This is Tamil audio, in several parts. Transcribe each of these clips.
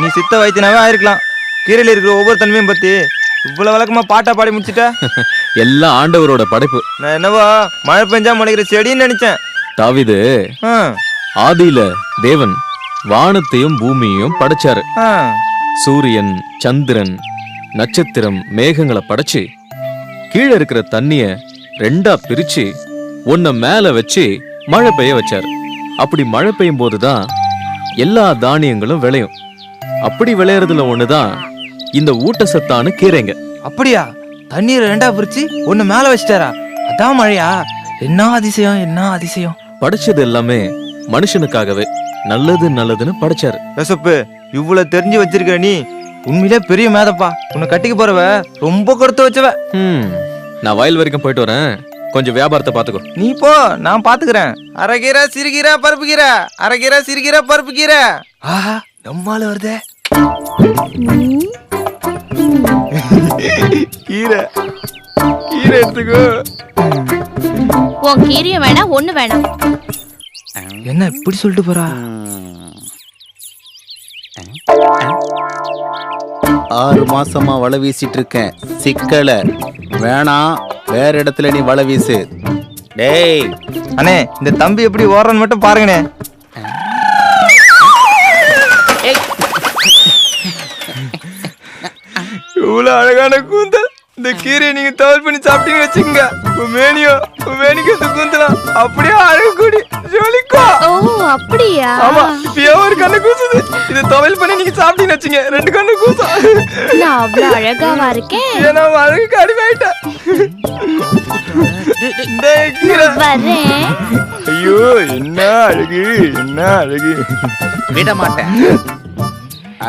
நீ சித்த வைத்தியனாவே ஆயிருக்கலாம். கீரையில இருக்கிற ஒவ்வொரு தன்மையும் பத்தி இவ்வளவு விளக்கமா பாட்டா பாடி முடிச்சிட்ட? எல்லாம் ஆண்டவரோட படைப்பு. நான் என்னவோ மழை பெஞ்சா முளைக்கிற செடின்னு நினைச்சேன். தாவிது ஆதியில தேவன் வானத்தையும் பூமியையும் படைச்சாரு. சூரியன் சந்திரன் நட்சத்திரம் மேகங்களை படைச்சு கீழே இருக்கிற தண்ணிய ரெண்டா பிரிச்சு ஒன்ன மேல வச்சு மழை பெய்ய வச்சாரு. அப்படி மழை பெய்யும் போதுதான் எல்லா தானியங்களும் விளையும். அப்படி விளையறதுல ஒண்ணுதான் இந்த ஊட்டச்சத்தான கீரைங்க. அப்படியா? தண்ணீரை ரெண்டா பிரிச்சு ஒண்ணு மேல வச்சிட்டாரா? அதான் மழையா? என்ன அதிசயம் என்ன அதிசயம்? படைச்சது எல்லாமே மனுஷனுக்காகவே. நல்லது நல்லதுன்னு படைச்சாரு. யோசப்பு இவ்வளவு தெரிஞ்சு வச்சிருக்கிற நீ உண்மையிலே பெரிய மேதப்பா. உன்னை கட்டிக்க போறவ ரொம்ப கொடுத்து வச்சவ. நான் வயல் வரைக்கும் போயிட்டு வரேன். கொஞ்சம் வியாபாரத்தை பாத்துக்கோ நீ போ நான் பாத்துக்கிறேன் அரைக்கீரை சிறுகீரை பருப்பு கீரை அரைக்கீரை சிறுகீரை பருப்பு கீரை ஆஹா நம்மால வருதே. கீரை. கீரை எடுத்துக்கோ. உன் கீரையும் வேணாம் ஒண்ணு வேணாம். என்ன இப்படி சொல்லிட்டு போறா? ஆறு மாசமா வலை வீசிட்டு இருக்கேன். சிக்கல. வேணாம் வேற இடத்துல நீ வலை வீசு. டேய் அண்ணே இந்த தம்பி எப்படி ஓடுறான்னு மட்டும் பாருங்கண்ணே. இவ்வளவு அழகான கூந்தல். இந்த கீரையை நீங்க தவறு பண்ணி சாப்பிட்டீங்கன்னு வச்சுக்கோங்க. உன் மேனியோ உன் மேனிக்கு இந்த கூந்தலாம். அப்படியே அழகு கூடி ஜொலிக்கும் ஓ அப்படியா? ஆமா இப்பயே ஒரு கண்ணு கூசுது. இதை துவையல் பண்ணி நீங்க சாப்பிட்டீங்கன்னு வச்சுங்க ரெண்டு கண்ணு கூசும். நான் அவ்வளவு அழகாவா இருக்கேன். ஏன்னா அழகுக்கு அடிமையாயிட்டேன். இந்த கீரை. வரேன். ஐயோ என்ன அழகு என்ன அழகு. விட மாட்டேன்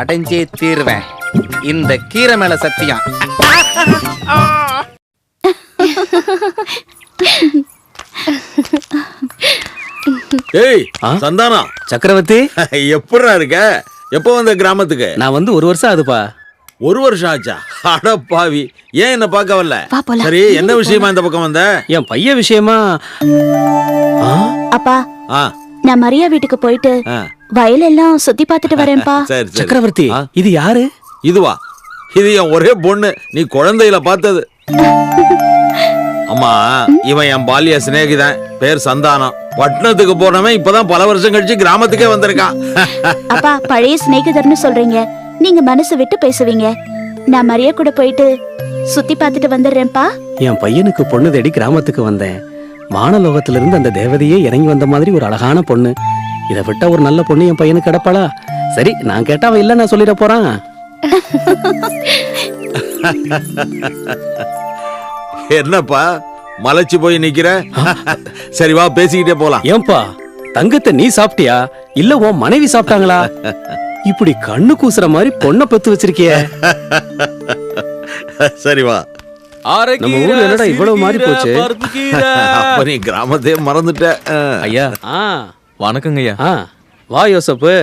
அடைஞ்சே தீருவேன். இந்த கீரை மேல சத்தியம் ஏய் சந்தானம் சக்கரவர்த்தி? எப்படிடா இருக்க? எப்போ வந்த கிராமத்துக்கு? நான் வந்து ஒரு வருஷம் ஆகுதுப்பா. ஒரு வருஷம் ஆச்சா? அட பாவி. ஏன் என்ன பார்க்க வரல. சரி என்ன விஷயமா இந்த பக்கம் வந்த? என் பையன் விஷயமா? அப்பா ஆ. நான் மரியா வீட்டுக்கு போயிட்டு. வயலெல்லாம் சுத்தி பார்த்துட்டு வரேன்ப்பா. சக்கரவர்த்தி இது யாரு? இதுவா? இது என் ஒரே பொண்ணு. நீ குழந்தையில பார்த்தது. அம்மா இவன் என் பாலிய சிநேகிதன். பேர் சந்தானம். பட்டணத்துக்கு போனவன் இப்பதான் பல வருஷம் கழிச்சு கிராமத்துக்கே வந்திருக்கான். அப்பா பழைய சிநேகிதர்னு சொல்றீங்க. நீங்க மனசு விட்டு பேசுவீங்க. நான் மரியா கூட போயிட்டு சுத்தி பார்த்துட்டு வந்துடுறேன்ப்பா. என் பையனுக்கு பொண்ணு தேடி கிராமத்துக்கு வந்தேன். வானலோகத்துல இருந்து அந்த தேவதையே இறங்கி வந்த மாதிரி ஒரு அழகான பொண்ணு. இதை விட்டா ஒரு நல்ல பொண்ணு என் பையனுக்கு கிடப்பாளா? சரி நான் கேட்டா அவன் இல்ல நான் சொல்லிட போறான். என்னப்பா? மலைச்சு போய் நிக்கிற? சரி வா பேசிக்கிட்டே போலாம். ஏன்பா தங்கத்தை நீ சாப்பிட்டியா? இல்ல உன் மனைவி சாப்பிட்டாங்களா? இப்படி கண்ணு கூசுற மாதிரி பொண்ணை பெத்து வச்சிருக்கிய. சரி வா. நம்ம ஊர்ல என்னடா இவ்வளவு மாறி போச்சு? அப்ப நீ கிராமத்தையே மறந்துட்ட. ஐயா. ஆ வணக்கங்க ஐயா ஆ வா யோசப்பு.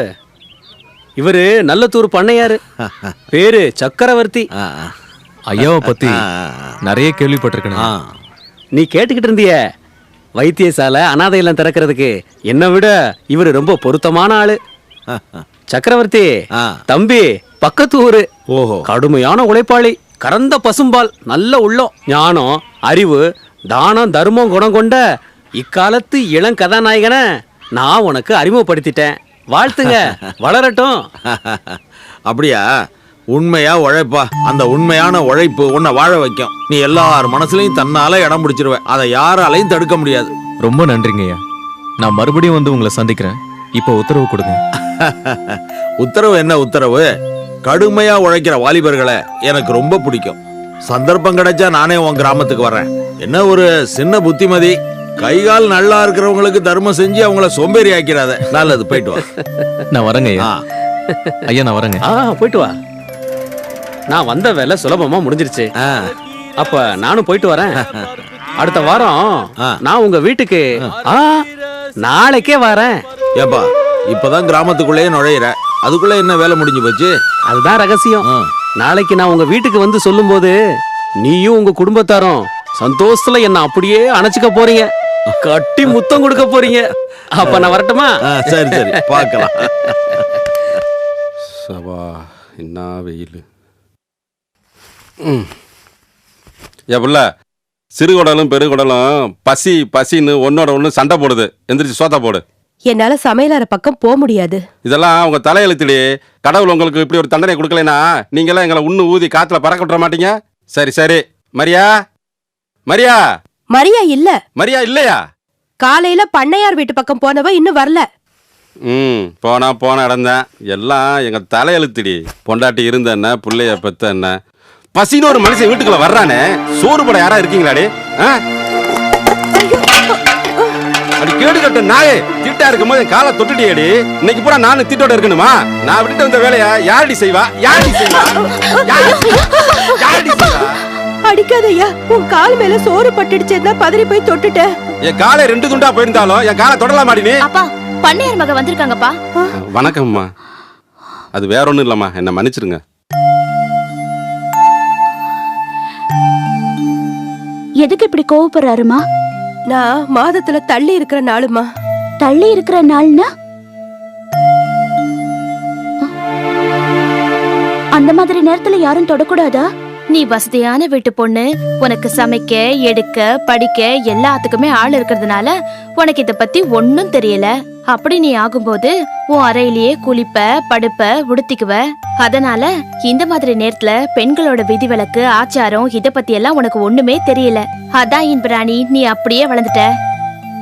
இவரு நல்லத்தூர் பண்ணையாரு. பேரு சக்கரவர்த்தி. ஆ, ஐயாவை பத்தி நிறைய கேள்விப்பட்டிருக்கேன். நீ கேட்டுக்கிட்டு இருந்திய வைத்தியசாலை அனாதை இல்லம் திறக்கிறதுக்கு. என்னை விட இவரு ரொம்ப பொருத்தமான ஆளு. சக்கரவர்த்தி ஆ. தம்பி பக்கத்து ஊரு. ஓஹோ. கடுமையான உழைப்பாளி கறந்த பசும்பால் நல்ல உள்ளம் ஞானம் அறிவு தானம் தர்மம் குணம் கொண்ட இக்காலத்து இளம் கதாநாயகனை நான் உனக்கு அறிமுகப்படுத்திட்டேன். வாழ்த்துங்க. வளரட்டும். அப்படியா? உண்மையா உழைப்பா? அந்த உண்மையான உழைப்பு உன்னை வாழ வைக்கும். நீ எல்லார் மனசுலயும் தன்னால இடம் பிடிச்சிருவ. அதை யாராலையும் தடுக்க முடியாது. ரொம்ப நன்றிங்க ஐயா. நான் மறுபடியும் வந்து உங்களை சந்திக்கிறேன். இப்போ உத்தரவு கொடுங்க. உத்தரவு என்ன உத்தரவு? கடுமையா உழைக்கிற வாலிபர்களை எனக்கு ரொம்ப பிடிக்கும். சந்தர்ப்பம் கிடைச்சா நானே உன் கிராமத்துக்கு வர்றேன். என்ன ஒரு சின்ன புத்திமதி? கை கால் நல்லா இருக்கிறவங்களுக்கு தர்மம் செஞ்சு அவங்கள சோம்பேறி ஆக்கிறாத நல்லது போயிட்டு வா. நான் வரேங்க ஐயா. நான் வரேங்க. ஆ போயிட்டு வா. நான் வந்த வேலை சுலபமா முடிஞ்சிருச்சு. ஆ. அப்ப நானும் போயிட்டு வரேன். அடுத்த வாரம் ஆ. நான் உங்க வீட்டுக்கு ஆ. நாளைக்கே வரேன். ஏப்பா இப்பதான் கிராமத்துக்குள்ளேயே நுழையிற. அதுக்குள்ள என்ன வேலை முடிஞ்சு போச்சு? அதுதான் ரகசியம். நாளைக்கு நான் உங்க வீட்டுக்கு வந்து சொல்லும்போது நீயும் உங்க குடும்பத்தாரும் சந்தோஷத்துல என்ன அப்படியே அணைச்சுக்க போறீங்க. கட்டி முத்தம் கொடுக்க போறீங்க. அப்ப நான் வரட்டுமா? சரி சரி. பார்க்கலாம். சவா என்ன வெயில். ம். ஏ புள்ள சிறுகுடலும் பெருகுடலும் பசி பசின்னு ஒன்னோட ஒன்று சண்டை போடுது. எந்திரிச்சு சோத்தா போடு. என்னால சமையலற பக்கம் போக முடியாது. இதெல்லாம் உங்க தலையெழுத்துடி கடவுள் உங்களுக்கு இப்படி ஒரு தண்டனை கொடுக்கலைன்னா நீங்களாம் எங்களை உண்ணு ஊதி காத்துல பறக்க விட்டுற மாட்டீங்க? சரி சரி. மரியா? மரியா? மரியா இல்ல. மரியா இல்லையா? காலையில பண்ணையார் வீட்டு பக்கம் போனவ இன்னும் வரல. ம் போனா போன இடம்தான். எல்லாம் எங்க தலையெழுத்துடி. பொண்டாட்டி இருந்த என்ன புள்ளைய பெத்த என்ன. பசின்னு ஒரு மனுஷன் வீட்டுக்குள்ள வர்றானே. சோறு போட யாரா இருக்கீங்களாடி? அடி கேடு கட்ட நாயே. திட்டா இருக்கும் போது காலை தொட்டுட்டியேடி. இன்னைக்கு பூரா நானும் திட்டோட இருக்கணுமா? நான் விட்டுட்டு வந்த வேலையா யாரடி செய்வா? யாரடி செய்வா? அடிக்காதய்யா உன் கால் மேல சோறு பட்டுடுச்சேன்னா பதறி போய் தொட்டுட்டேன் என் காலை ரெண்டு துண்டா போயிருந்தாலும் என் காலை தொடலாமாடி நீ. அப்பா பண்ணையார் மக வந்திருக்காங்கப்பா. வணக்கம்மா. அது வேற ஒன்றும் இல்லைம்மா. என்னை மன்னிச்சிருங்க. எதுக்கு இப்படி கோவப்படுறாருமா? நான் மாதத்துல தள்ளி இருக்கிற நாளுமா? தள்ளி இருக்கிற நாள்னா? அந்த மாதிரி நேரத்துல யாரும் தொடக்கூடாதா? நீ வசதியான வீட்டு பொண்ணு உனக்கு சமைக்க எடுக்க படிக்க எல்லாத்துக்குமே ஆள் இருக்கிறதுனால உனக்கு இத பத்தி ஒன்னும் தெரியல. அப்படி நீ ஆகும்போது உன் அறையிலேயே குளிப்ப படுப்ப உடுத்திக்குவ. அதனால இந்த மாதிரி நேரத்துல பெண்களோட விதிவிலக்கு ஆச்சாரம் இத பத்தி எல்லாம் உனக்கு ஒண்ணுமே தெரியல. அதான் என் பிராணி நீ அப்படியே வளர்ந்துட்ட.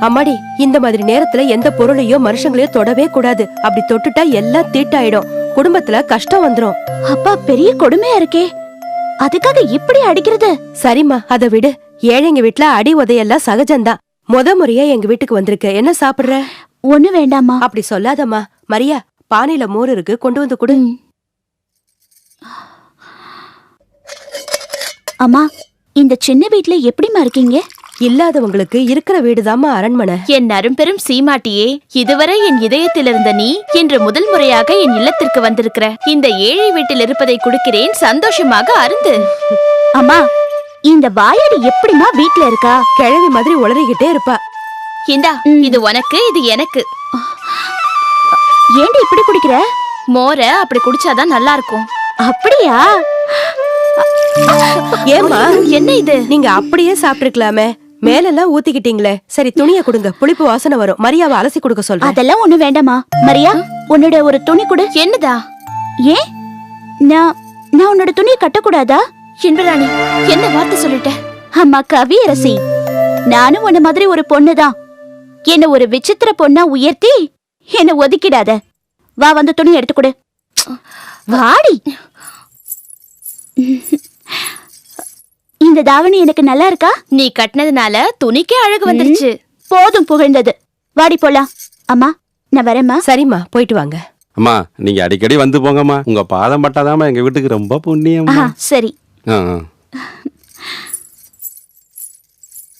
அம்மாடி இந்த மாதிரி நேரத்துல எந்த பொருளையோ மனுஷங்களையோ தொடவே கூடாது. அப்படி தொட்டுட்டா எல்லாம் தீட்டாயிடும். குடும்பத்துல கஷ்டம் வந்துரும். அப்பா பெரிய கொடுமையா இருக்கே. அதுக்காக இப்படி அடிக்கிறது? சரிம்மா அத விடு. ஏழைங்க வீட்ல அடி உதையெல்லாம் சகஜம்தான் முத முறையா எங்க வீட்டுக்கு வந்திருக்க. என்ன சாப்பிடுற? ஒண்ணு வேண்டாமா அப்படி சொல்லாதம்மா. மரியா பானையில மோர் இருக்கு. கொண்டு வந்து கொடு. அம்மா இந்த சின்ன வீட்ல எப்படிம்மா இருக்கீங்க? இல்லாதவங்களுக்கு இருக்கிற வீடுதாம்மா அரண்மனை. என் அரும்பெரும் சீமாட்டியே இதுவரை என் இதயத்தில் இருந்த நீ இன்று முதல் முறையாக என் இல்லத்திற்கு வந்திருக்கிற இந்த ஏழை வீட்டில் இருப்பதை கொடுக்கிறேன் சந்தோஷமாக அருந்து. அம்மா இந்த வாயாடி எப்படிம்மா வீட்ல இருக்கா? கிழவி மாதிரி உளறிக்கிட்டே இருப்பா. இந்தா ம். இது உனக்கு இது எனக்கு. ஏண்டி இப்படி குடிக்கிற? மோரை அப்படி குடிச்சாதான் நல்லா இருக்கும் அப்படியா? ஏம்மா என்ன இது? நீங்க அப்படியே சாப்பிட்டுருக்கலாமே. மேலெல்லாம் ஊத்திக்கிட்டீங்களே. சரி துணியை கொடுங்க. புளிப்பு வாசனை வரும். மரியாவை அலசி கொடுக்க சொல்றேன். அதெல்லாம் ஒண்ணு வேண்டாமா மரியா உன்னோட ஒரு துணி கொடு. என்னதா? ஏன்? நான் நான் உன்னோட துணியை கட்டக்கூடாதா? இன்பராணி என்ன வார்த்தை சொல்லிட்ட? அம்மா கவியரசி நானும் உன்ன மாதிரி ஒரு பொண்ணுதான். என்ன ஒரு விசித்திர பொண்ணா உயர்த்தி என்ன ஒதுக்கிடாத. வா வந்து துணி எடுத்து கொடு. வாடி. இந்த தாவணி எனக்கு நல்லா இருக்கா? நீ கட்டினதுனால துணிக்கே அழகு வந்துருச்சு. போதும் புகழ்ந்தது. வாடி போலாம். அம்மா நான் வரேம்மா. சரிம்மா போயிட்டு வாங்க. அம்மா நீங்க அடிக்கடி வந்து போங்கம்மா. உங்க பாதம் பட்டாதாம்மா எங்க வீட்டுக்கு ரொம்ப புண்ணியம் சரி. ஆ.